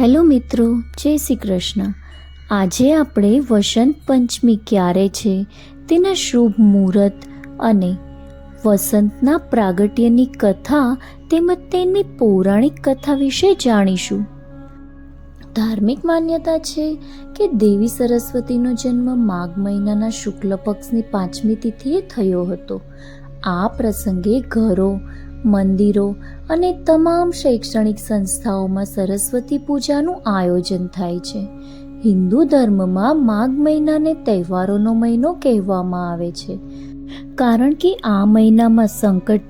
Hello મિત્રો, જય શ્રી કૃષ્ણ. આજે આપણે વસંત પંચમી ક્યારે છે તેના શુભ મુહૂર્ત અને વસંતના પ્રાગટ્યની કથા તેમજ તેની પૌરાણિક કથા વિશે જાણીશું. ધાર્મિક માન્યતા છે કે દેવી સરસ્વતીનો જન્મ માઘ મહિનાના શુક્લ પક્ષની પાંચમી તિથિએ થયો હતો. આ પ્રસંગે ઘરો મંદિરો અને તમામ શૈક્ષણિક સંસ્થાઓમાં સરસ્વતી પૂજાનું આયોજન થાય છે. હિન્દુ ધર્મમાં માઘ મહિનાને તહેવારોનો મહિનો કહેવામાં આવે છે. કારણ કે આ મહિનામાં સંકટ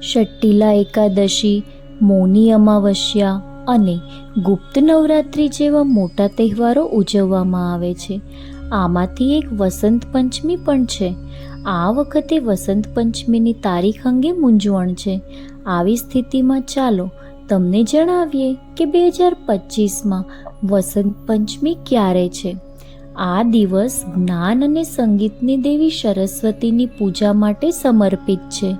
શટ્ટિલા એકાદશી, મૌની અમાવસ્યા અને ગુપ્ત નવરાત્રિ જેવા મોટા તહેવારો ઉજવવામાં આવે છે. આમાંથી એક વસંત પંચમી પણ છે. આ વખતે વસંત પંચમીની તારીખ અંગે મૂંઝવણ છે. આવી સ્થિતિમાં ચાલો તમને જણાવીએ કે બે હજાર પચીસમાં વસંત પંચમી ક્યારે છે. આ દિવસ જ્ઞાન અને સંગીતની દેવી સરસ્વતીની પૂજા માટે સમર્પિત છે.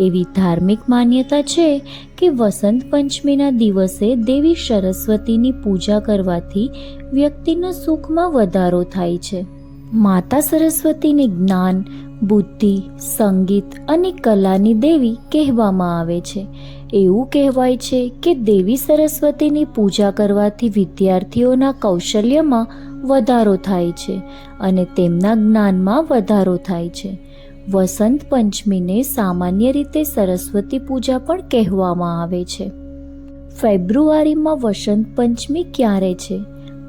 એવી ધાર્મિક માન્યતા છે કે વસંત પંચમીના દિવસે દેવી સરસ્વતીની પૂજા કરવાથી વ્યક્તિના સુખમાં વધારો થાય છે. માતા સરસ્વતીને જ્ઞાન, બુદ્ધિ, સંગીત અને કલાની દેવી કહેવામાં આવે છે. એવું કહેવાય છે કે દેવી સરસ્વતીની પૂજા કરવાથી વિદ્યાર્થીઓના કૌશલ્યમાં વધારો થાય છે અને તેમના જ્ઞાનમાં વધારો થાય છે. વસંત પંચમીને સામાન્ય રીતે સરસ્વતી પૂજા પણ કહેવામાં આવે છે. ફેબ્રુઆરીમાં વસંત પંચમી ક્યારે છે?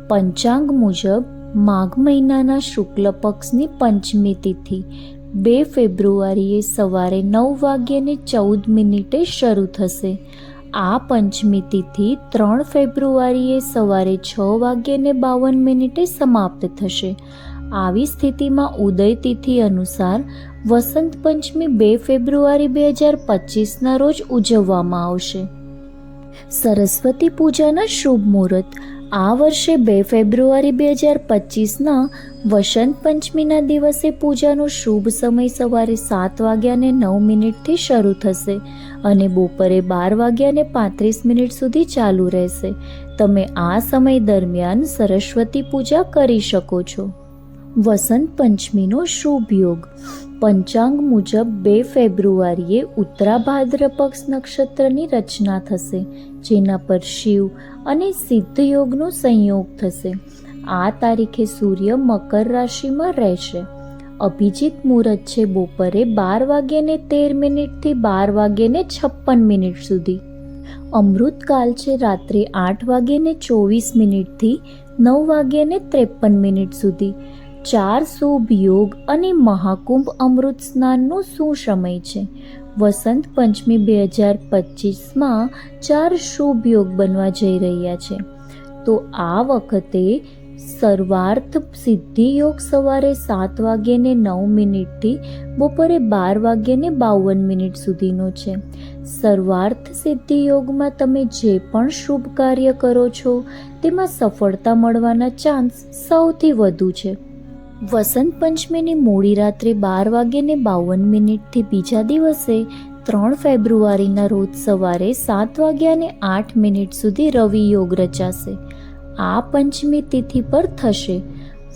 પંચાંગ મુજબ માઘ મહિનાના શુક્લ પક્ષની પંચમી તિથિ બે ફેબ્રુઆરીએ સવારે નવ વાગ્યે ચૌદ મિનિટે શરૂ થશે. આ પંચમી તિથિ ત્રણ ફેબ્રુઆરીએ સવારે છ વાગ્યે બાવન મિનિટે સમાપ્ત થશે. આવી સ્થિતિમાં ઉદય તિથિ અનુસાર વસંત પંચમી બે ફેબ્રુઆરી બે હજાર પચીસના રોજ ઉજવવામાં આવશે. સરસ્વતી પૂજાના શુભ મુહૂર્ત આ વર્ષે બે ફેબ્રુઆરી બે હજાર પચીસના વસંત પંચમીના દિવસે પૂજાનો શુભ સમય સવારે સાત વાગ્યાને નવ મિનિટથી શરૂ થશે અને બપોરે બાર વાગ્યાને પાંત્રીસ મિનિટ સુધી ચાલુ રહેશે. તમે આ સમય દરમિયાન સરસ્વતી પૂજા કરી શકો છો. વસંત પંચમીનો શુભ યોગ. પંચાંગ મુજબ બે ફેબ્રુઆરીએ ઉત્તરા ભાદ્ર પક્ષ નક્ષત્રની રચના થશે, જેના પર શિવ અને સિદ્ધ યોગનો સંયોગ થશે. આ તારીખે સૂર્ય મકર રાશિમાં રહેશે. અભિજીત મુહૂર્ત છે બપોરે બાર વાગ્યાને તેર મિનિટથી બાર વાગ્યાને છપ્પન મિનિટ સુધી. અમૃતકાલ છે રાત્રે આઠ વાગ્યાને ચોવીસ મિનિટથી નવ વાગ્યાને ત્રેપન મિનિટ સુધી. ચાર શુભ યોગ અને મહાકુંભ અમૃત સ્નાનનો શું સમય છે? વસંત પંચમી બે હજાર પચીસમાં ચાર શુભ યોગ બનવા જઈ રહ્યા છે. તો આ વખતે સર્વાર્થ સિદ્ધિ યોગ સવારે સાત વાગ્યે નવ મિનિટથી બપોરે બાર વાગ્યે બાવન મિનિટ સુધીનો છે. સર્વાર્થ સિદ્ધિ યોગમાં તમે જે પણ શુભ કાર્ય કરો છો, તેમાં સફળતા મળવાના ચાન્સ સૌથી વધુ છે. વસંત પંચમીની મોડી રાત્રે બાર વાગ્યે બાવન મિનિટથી બીજા દિવસે ત્રણ ફેબ્રુઆરીના રોજ સવારે સાત વાગ્યાને આઠ મિનિટ સુધી રવિ યોગ રચાશે. આ પંચમી તિથિ પર થશે.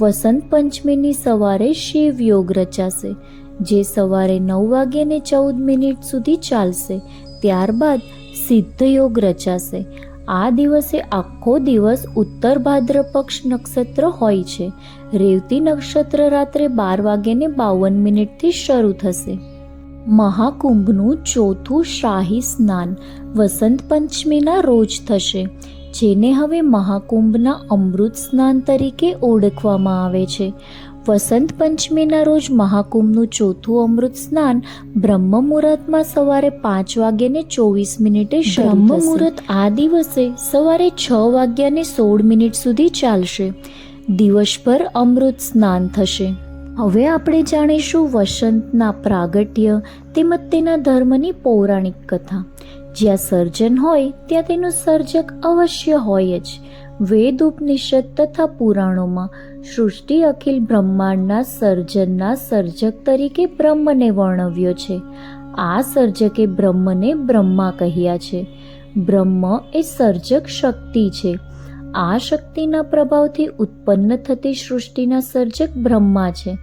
વસંત પંચમીની સવારે શિવ યોગ રચાશે, જે સવારે નવ વાગ્યાને ચૌદ મિનિટ સુધી ચાલશે. ત્યારબાદ સિદ્ધ યોગ રચાશે. આ દિવસે આખો દિવસ ઉત્તર ભાદ્ર પક્ષ નક્ષત્ર હોય છે. રેવતી નક્ષત્ર રાત્રે બાર વાગ્યાને બાવન મિનિટથી શરૂ થશે. મહાકુંભનું ચોથું શાહી સ્નાન વસંત પંચમીના રોજ થશે, જેને હવે મહાકુંભના અમૃત સ્નાન તરીકે ઓળખવામાં આવે છે. વસંત પંચમીના રોજ મહાકુંભનું ચોથું અમૃત સ્નાન બ્રહ્મ મુહૂર્તમાં સવારે પાંચ વાગ્યાને ચોવીસ મિનિટે બ્રહ્મ મુહૂર્ત આ દિવસે સવારે છ વાગ્યાને સોળ મિનિટ સુધી ચાલશે. દિવસભર અમૃત સ્નાન થશે. હવે આપણે જાણીશું વસંતના પ્રાગટ્ય તેમજ તેના ધર્મની પૌરાણિક કથા. જ્યાં સર્જન હોય ત્યાં તેનું સર્જક અવશ્ય હોય જ. વેદ, ઉપનિષદ તથા પુરાણોમાં સૃષ્ટિ અખિલ બ્રહ્માંડના સર્જનના સર્જક તરીકે બ્રહ્મને વર્ણવ્યો છે. આ સર્જકે બ્રહ્મને બ્રહ્મા કહ્યા છે. બ્રહ્મ એ સર્જક શક્તિ છે. આ શક્તિના પ્રભાવથી ઉત્પન્ન થતી સૃષ્ટિના સર્જક બ્રહ્મા છે.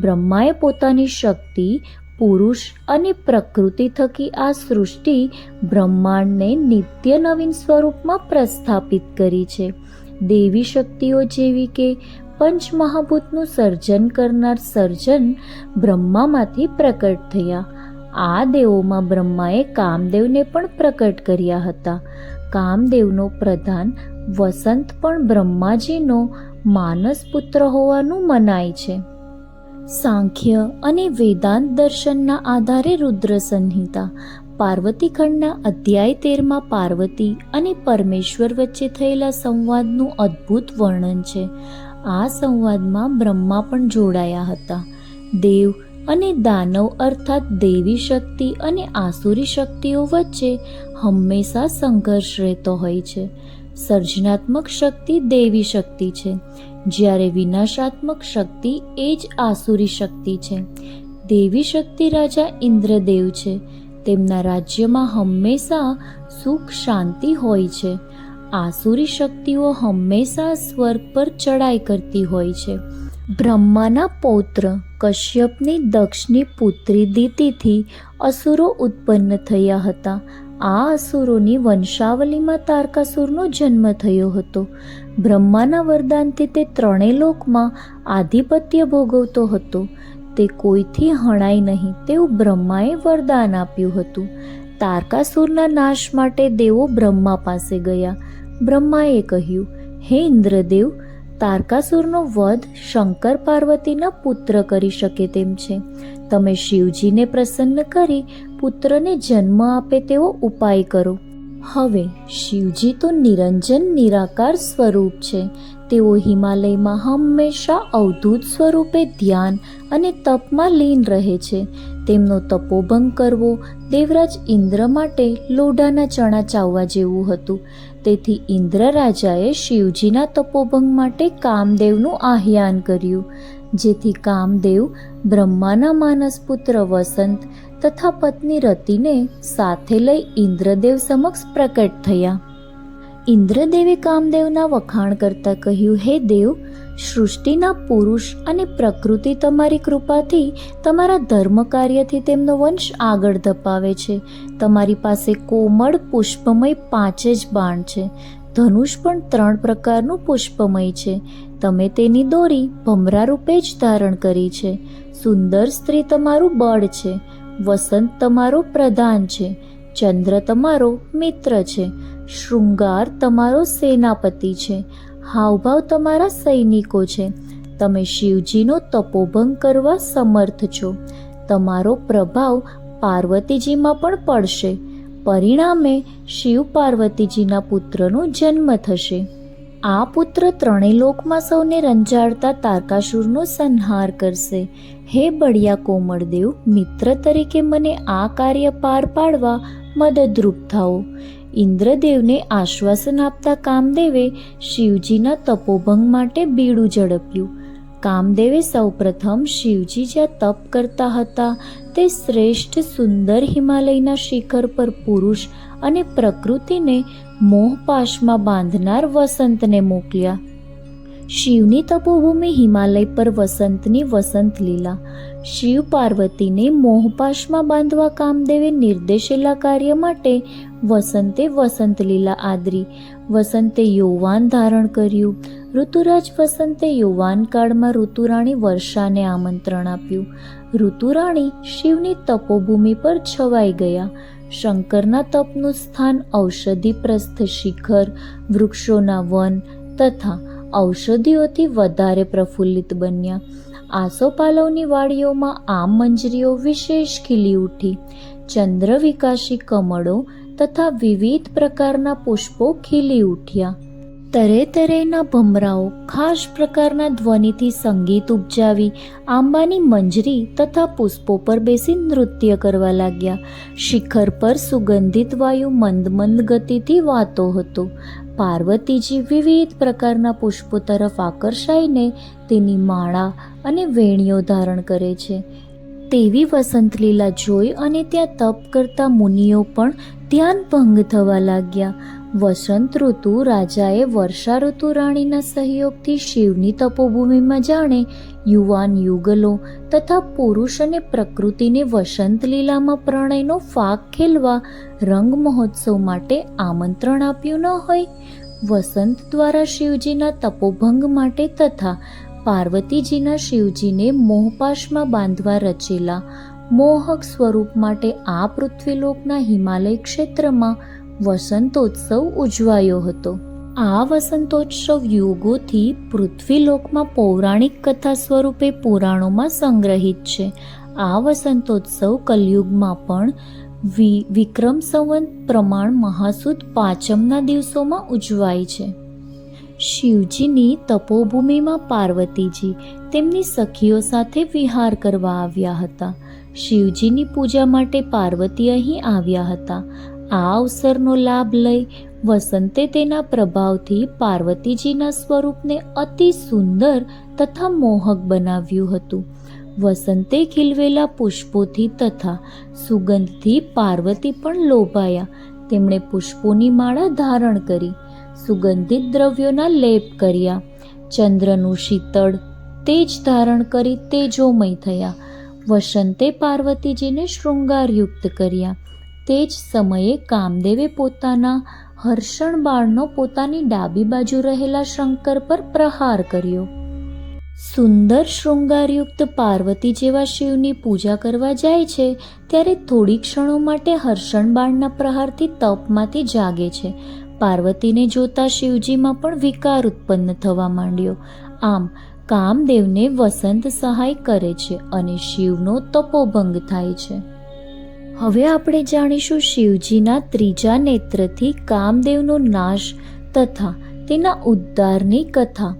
બ્રહ્માએ પોતાની શક્તિ, પુરુષ અને પ્રકૃતિ થકી આ સૃષ્ટિ બ્રહ્માંડને નિત્ય નવીન સ્વરૂપમાં પ્રસ્થાપિત કરી છે. દેવી શક્તિઓ જેવી કે પંચમહાભૂતનું સર્જન કરનાર સર્જન બ્રહ્મામાંથી પ્રકટ થયા. આ દેવોમાં બ્રહ્માએ કામદેવને પણ પ્રકટ કર્યા હતા. કામદેવનો પ્રધાન વસંત પણ બ્રહ્માજીનો માનસ પુત્ર હોવાનું મનાય છે. સાંખ્ય અને વેદાંત દર્શનના આધારે રુદ્ર સંહિતા પાર્વતીખંડના અધ્યાય તેરમાં પાર્વતી અને પરમેશ્વર વચ્ચે થયેલા સંવાદનું અદ્ભુત વર્ણન છે. આ સંવાદમાં બ્રહ્મા પણ જોડાયા હતા. દેવ અને દાનવ અર્થાત દેવી શક્તિ અને આસુરી શક્તિઓ વચ્ચે હંમેશા સંઘર્ષ રહેતો હોય છે. સર્જનાત્મક શક્તિ દેવી શક્તિ છે. જ્યારે વિનાશાત્મક શક્તિ એ જ આસુરી શક્તિ છે. દેવી શક્તિ રાજા ઇન્દ્રદેવ છે. તેમના રાજ્યમાં હંમેશા સુખ શાંતિ હોય છે. આસુરી શક્તિઓ હંમેશા સ્વર્ગ પર ચડાઈ કરતી હોય છે. બ્રહ્માના પૌત્ર કશ્યપની દક્ષની પુત્રી દીતીથી અસુરો ઉત્પન્ન થયા હતા. આ અસુરોની વંશાવલીમાં તારકાસુરનો જન્મ થયો હતો. બ્રહ્માના વરદાનથી તે ત્રણેય લોકમાં આધિપત્ય ભોગવતો હતો. તે કોઈથી હણાય નહીં તેવું બ્રહ્માએ વરદાન આપ્યું હતું. તારકાસુરના નાશ માટે દેવો બ્રહ્મા પાસે ગયા. બ્રહ્માએ કહ્યું, હે ઇન્દ્રદેવ, તારકાસુરનો વધ શંકર પાર્વતીના પુત્ર કરી શકે તેમ છે. તમે શિવજીને પ્રસન્ન કરી પુત્રને જન્મ આપે તેવો ઉપાય કરો. હવે, શિવજી તો નિરંજન નિરાકાર સ્વરૂપ છે. તેઓ હિમાલયમાં હંમેશા અવધૂત સ્વરૂપે ધ્યાન અને તપમાં લીન રહે છે. તેમનો તપોભંગ કરવો દેવરાજ ઇન્દ્ર માટે લોઢાના ચણા ચાવવા જેવું હતું. તેથી ઇન્દ્ર રાજાએ શિવજીના તપોભંગ માટે કામદેવનું આહ્યાન કર્યું. જેથી કામદેવ બ્રહ્માના માનસ પુત્ર વસંત તથા પત્ની રતિને સાથે લઈ ઇન્દ્રદેવ સમક્ષ પ્રકટ થયા. ઇન્દ્રદેવે કામદેવના વખાણ કરતા કહ્યું, હે દેવ, સૃષ્ટિના પુરુષ અને પ્રકૃતિ તમારી કૃપાથી તમારા ધર્મ કાર્યથી તેમનો વંશ આગળ ધપાવે છે. તમારી પાસે કોમળ પુષ્પમય પાંચે જ બાણ છે. ધનુષ પણ ત્રણ પ્રકારનું પુષ્પમય છે. તમે તેની દોરી ભમરા રૂપે જ ધારણ કરી છે. સુંદર સ્ત્રી તમારું બળ છે. વસંત તમારો પ્રધાન છે, ચંદ્ર તમારો મિત્ર છે, શૃંગાર તમારો સેનાપતિ છે, હાવભાવ તમારા સૈનિકો છે. તમે શિવજીનો તપોભંગ કરવા સમર્થ છો. તમારો પ્રભાવ પાર્વતીજીમાં પણ પડશે. પરિણામે શિવ પાર્વતીજીના પુત્રનો જન્મ થશે. આ પુત્ર ત્રણેય લોકમાં સૌને રંજાડતા તારકાસુરનો સંહાર કરશે. હે બળિયા કોમળદેવ, મિત્ર તરીકે મને આ કાર્ય પાર પાડવા મદદરૂપ થાઓ. ઇન્દ્રદેવને આશ્વાસન આપતા કામદેવે શિવજીના તપોભંગ માટે બીડું ઝડપ્યું. કામદેવે સૌપ્રથમ શિવજી જ્યાં તપ કરતા હતા, તે શ્રેષ્ઠ સુંદર હિમાલયના શિખર પર પુરુષ અને પ્રકૃતિને મોહપાશમાં બાંધનાર વસંતને મોકલ્યા. શિવની તપોભૂમિ હિમાલય પર વસંતની વસંત લીલા. શિવ પાર્વતીને મોહપાશમાં બાંધવા કામદેવે નિર્દેશેલા કાર્ય માટે વસંતે વસંત લીલા આદરી. વસંતે યૌવાન ધારણ કર્યું. ઋતુરાજ વસંતે યુવાનકાળમાં ઋતુરાણી વર્ષાને આમંત્રણ આપ્યું. ઋતુરાણી શિવની તપોભૂમિ પર છવાઈ ગયા. શંકરના તપનું સ્થાન ઔષધિપ્રસ્થ શિખર, વૃક્ષોના વન તથા ઔષધિઓથી વધારે પ્રફુલ્લિત બન્યા. આસોપાલવની વાડીઓમાં આમ મંજરીઓ વિશેષ ખીલી ઉઠી. ચંદ્ર વિકાસી કમળો તથા વિવિધ પ્રકારના પુષ્પો ખીલી ઉઠ્યા. તરે તરેના ભમરાઓ ખાસ પ્રકારના ધ્વનિથી સંગીત ઉપજાવી, આંબાની મંજરી તથા પુષ્પો પર બેસી નૃત્ય કરવા લાગ્યા. શિખર પર સુગંધિત વાયુ મંદ મંદ ગતિથી વાતો હતો. પાર્વતીજી વિવિધ પ્રકારના પુષ્પો તરફ આકર્ષાઈને તેની માળા અને વેણીઓ ધારણ કરે છે. તેવી વસંત લીલા જોઈ અને ત્યાં તપ કરતા મુનિઓ પણ ધ્યાન ભંગ થવા લાગ્યા. વસંત ઋતુ રાજાએ વર્ષા ઋતુ રાણીના સહયોગથી શિવની તપોભૂમિમાં જાણે યુવાન યુગલો તથા પુરુષ અને પ્રકૃતિને વસંત લીલામાં પ્રણયનો ફાક ખેલવા રંગ મહોત્સવ માટે આમંત્રણ આપ્યું ન હોય. વસંત દ્વારા શિવજીના તપોભંગ માટે તથા પાર્વતીજીના શિવજીને મોહપાશમાં બાંધવા રચેલા મોહક સ્વરૂપ માટે આ પૃથ્વીલોકના હિમાલય ક્ષેત્રમાં વસંતોત્સવ ઉજવાયો હતો. આ વસંતોત્સવ યુગોથી પૃથ્વીલોકમાં પૌરાણિક કથા સ્વરૂપે પુરાણોમાં સંગ્રહિત છે. આ વસંતોત્સવ કલયુગમાં પણ વિક્રમ સંવંત પ્રમાણ મહાસુદ પાંચમના દિવસોમાં ઉજવાય છે. શિવજીની તપોભૂમિમાં પાર્વતીજી તેમની સખીઓ સાથે વિહાર કરવા આવ્યા હતા. શિવજીની પૂજા માટે પાર્વતી અહીં આવ્યા હતા. આ અવસરનો લાભ લઈ વસંતે તેના પ્રભાવથી પાર્વતીજીના સ્વરૂપને અતિ સુંદર તથા મોહક બનાવ્યું હતું. વસંતે ખીલવેલા પુષ્પોથી તથા સુગંધથી પાર્વતી પણ લોભાયા. તેમણે પુષ્પોની માળા ધારણ કરી, સુગંધિત દ્રવ્યોના લેપ કર્યા, ચંદ્રનું શીતળ તેજ ધારણ કરી તેજોમય થયા. વસંતે પાર્વતીજીને શૃંગારયુક્ત કર્યા. તે જ સમયે કામદેવે પોતાના હર્ષણ બાણનો પોતાની ડાબી બાજુ રહેલા શંકર પર પ્રહાર કર્યો. સુંદર શૃંગારયુક્ત પાર્વતી જેવા શિવની પૂજા કરવા જાય છે, ત્યારે થોડી ક્ષણો માટે હર્ષણ બાણના પ્રહારથી તપમાંથી જાગે છે. પાર્વતીને જોતા શિવજીમાં પણ વિકાર ઉત્પન્ન થવા માંડ્યો. આમ, કામદેવને વસંત સહાય કરે છે અને શિવનો તપોભંગ થાય છે. હવે આપણે જાણીશું શિવજીના ત્રીજા નેત્રથી કામદેવનો નાશ તથા તેના ઉદ્ધારની કથા.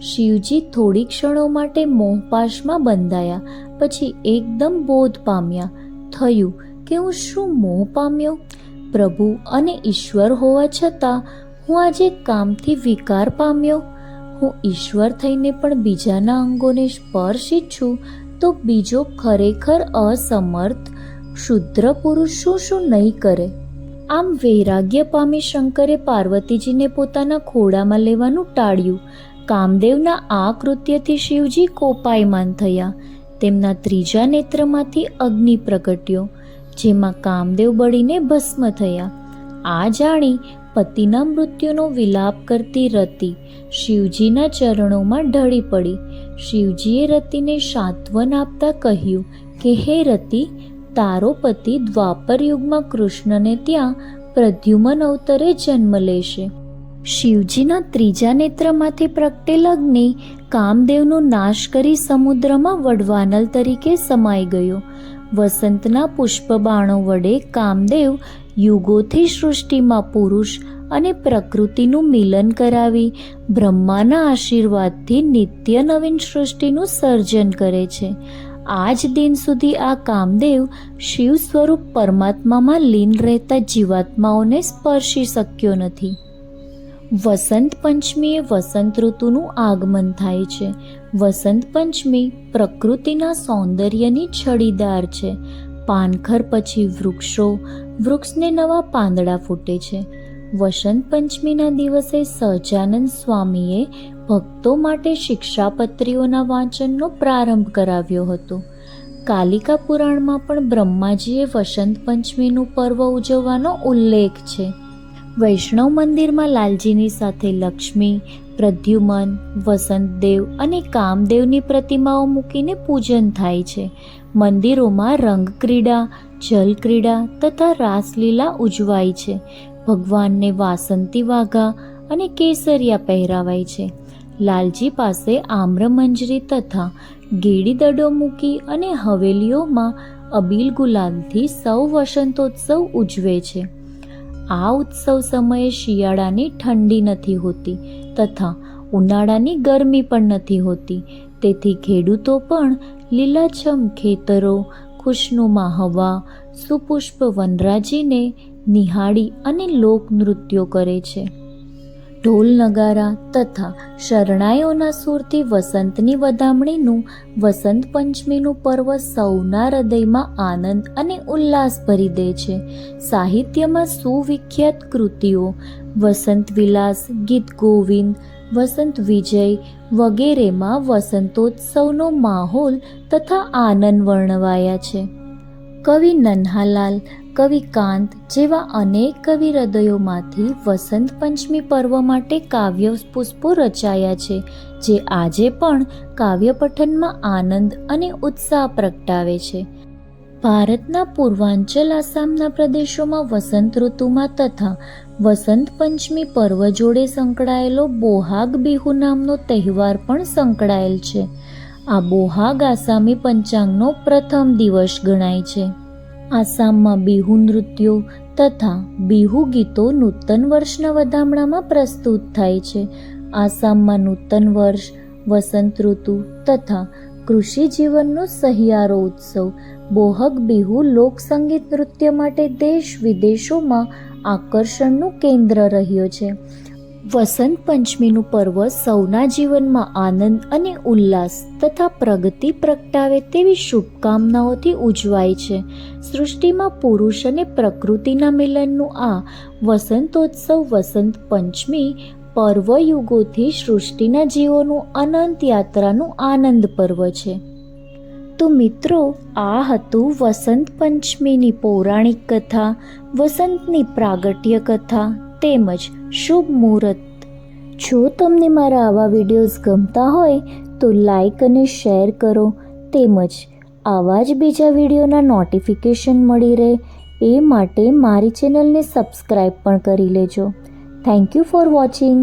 શિવજી થોડી ક્ષણો માટે મોહપાશમાં બંધાયા, પછી એકદમ બોધ પામ્યા. થયું કે હું શું મોહ પામ્યો? પ્રભુ અને ઈશ્વર હોવા છતાં હું આજે કામથી વિકાર પામ્યો. હું ઈશ્વર થઈને પણ બીજાના અંગોને સ્પર્શી છું તો બીજો ખરેખર અસમર્થ ક્ષુદ્ર પુરુષ શું શું નહીં કરે? આમ વૈરાગ્ય પામી શંકરે પાર્વતીજીને પોતાના ખોળામાં લેવાનું ટાળ્યું. કામદેવના આ કૃત્યથી શિવજી કોપાયમાન થયા. તેમના ત્રીજા નેત્રમાંથી અગ્નિ પ્રગટ્યો, જેમાં કામદેવ બળીને ભસ્મ થયા. આ જાણી પતિના મૃત્યુનો વિલાપ કરતી રતિ શિવજીના ચરણોમાં ઢળી પડી. શિવજીએ રતિને સાંત્વન આપતા કહ્યું કે, હે રતિ તારો પતિ દ્વાપર યુગમાં કૃષ્ણને ત્યાં પ્રદ્યુમન અવતરે જન્મ લેશે. શિવજીના ત્રીજા નેત્રમાંથી પ્રગટેલ અગ્નિ કામદેવનો નાશ કરી સમુદ્રમાં વડવાનલ તરીકે સમાઈ ગયો. વસંતના પુષ્પબાણો વડે કામદેવ યુગોથી સૃષ્ટિમાં પુરુષ અને પ્રકૃતિનું મિલન કરાવી બ્રહ્માના આશીર્વાદથી નિત્ય નવીન સૃષ્ટિનું સર્જન કરે છે. આજ દિન સુધી આ કામદેવ શિવ સ્વરૂપ પરમાત્મામાં લીન રહેતા જીવાત્માઓને સ્પર્શી શક્યો નથી. વસંત પંચમીએ વસંત ઋતુનું આગમન થાય છે. વસંત પંચમી પ્રકૃતિના સૌંદર્યની છડીદાર છે. પાનખર પછી વૃક્ષો, વૃક્ષને નવા પાંદડા ફૂટે છે. વસંત પંચમીના દિવસે સહજાનંદ સ્વામીએ ભક્તો માટે શિક્ષાપત્રીઓના વાંચનનો પ્રારંભ કરાવ્યો હતો. કાલિકા પુરાણમાં પણ બ્રહ્માજીએ વસંત પંચમીનું પર્વ ઉજવવાનો ઉલ્લેખ છે. વૈષ્ણવ મંદિરમાં લાલજીની સાથે લક્ષ્મી, પ્રદ્યુમન, વસંતદેવ અને કામદેવની પ્રતિમાઓ મૂકીને પૂજન થાય છે. મંદિરોમાં રંગ ક્રીડા જલ ક્રીડા તથા રાસલીલા ઉજવાય છે. ભગવાનને વાસંતી વાઘા અને કેસરિયા પહેરાવાય છે. લાલજી પાસે આમ્રમંજરી તથા ગેડી દડો મૂકી અને હવેલીઓમાં અબીલ ગુલાલથી સૌ વસંતોત્સવ ઉજવે છે. આ ઉત્સવ સમયે શિયાળાની ઠંડી નથી હોતી તથા ઉનાળાની ગરમી પણ નથી હોતી. તેથી ખેડૂતો પણ લીલાછમ ખેતરો, ખુશનુમા હવા, સુપુષ્પ વનરાજીને નિહાળી અને લોકનૃત્યો કરે છે. ઢોલ નગારા તથા શરણાઈઓના સૂરથી વસંતની વધામણીનું વસંત પંચમીનું પર્વ સૌના હૃદયમાં આનંદ અને ઉલ્લાસ ભરી દે છે. સાહિત્યમાં સુવિખ્યાત કૃતિઓ વસંત વિલાસ, ગીત ગોવિંદ, વસંત વિજય વગેરેમાં વસંતોત્સવનો માહોલ તથા આનંદ વર્ણવાયા છે. કવિ નન્હાલાલ કવિ કાંત જેવા અનેક કવિ હૃદયોમાંથી વસંત પંચમી પર્વ માટે કાવ્ય પુષ્પો રચાયા છે, જે આજે પણ કાવ્ય પઠનમાં આનંદ અને ઉત્સાહ પ્રગટાવે છે. ભારતના પૂર્વાંચલ આસામના પ્રદેશોમાં વસંત ઋતુમાં તથા વસંત પંચમી પર્વ જોડે સંકળાયેલો બોહાગ બિહુ નામનો તહેવાર પણ સંકળાયેલ છે. આ બોહાગ આસામી પંચાંગનો પ્રથમ દિવસ ગણાય છે. આસામમાં બિહુ નૃત્યો તથા બિહુ ગીતો નૂતન વર્ષના વધામણામાં પ્રસ્તુત થાય છે. આસામમાં નૂતન વર્ષ, વસંત ઋતુ તથા કૃષિ જીવનનો સહિયારો ઉત્સવ. બોહગ બિહુ લોકસંગીત નૃત્ય માટે દેશ વિદેશોમાં આકર્ષણનું કેન્દ્ર રહ્યો છે. વસંત પંચમીનું પર્વ સૌના જીવનમાં આનંદ અને ઉલ્લાસ તથા પ્રગતિ પ્રગટાવે તેવી શુભકામનાઓથી ઉજવાય છે. સૃષ્ટિમાં પુરુષ અને પ્રકૃતિના મિલનનું આ વસંતોત્સવ વસંત પંચમી પર્વયુગોથી સૃષ્ટિના જીવોનું અનંત યાત્રાનું આનંદ પર્વ છે. તો મિત્રો, આ હતું વસંત પંચમીની પૌરાણિક કથા, વસંતની પ્રાગટ્ય કથા. તેમજ શુભ મુહૂર્ત. જો તમને મારા આવા વિડીયોઝ ગમતા હોય, તો લાઈક અને શેર કરો. તેમજ આવા જ બીજા વિડીયોના નોટિફિકેશન મળી રહે, એ માટે મારી ચેનલને સબસ્ક્રાઈબ પણ કરી લેજો. Thank you for watching.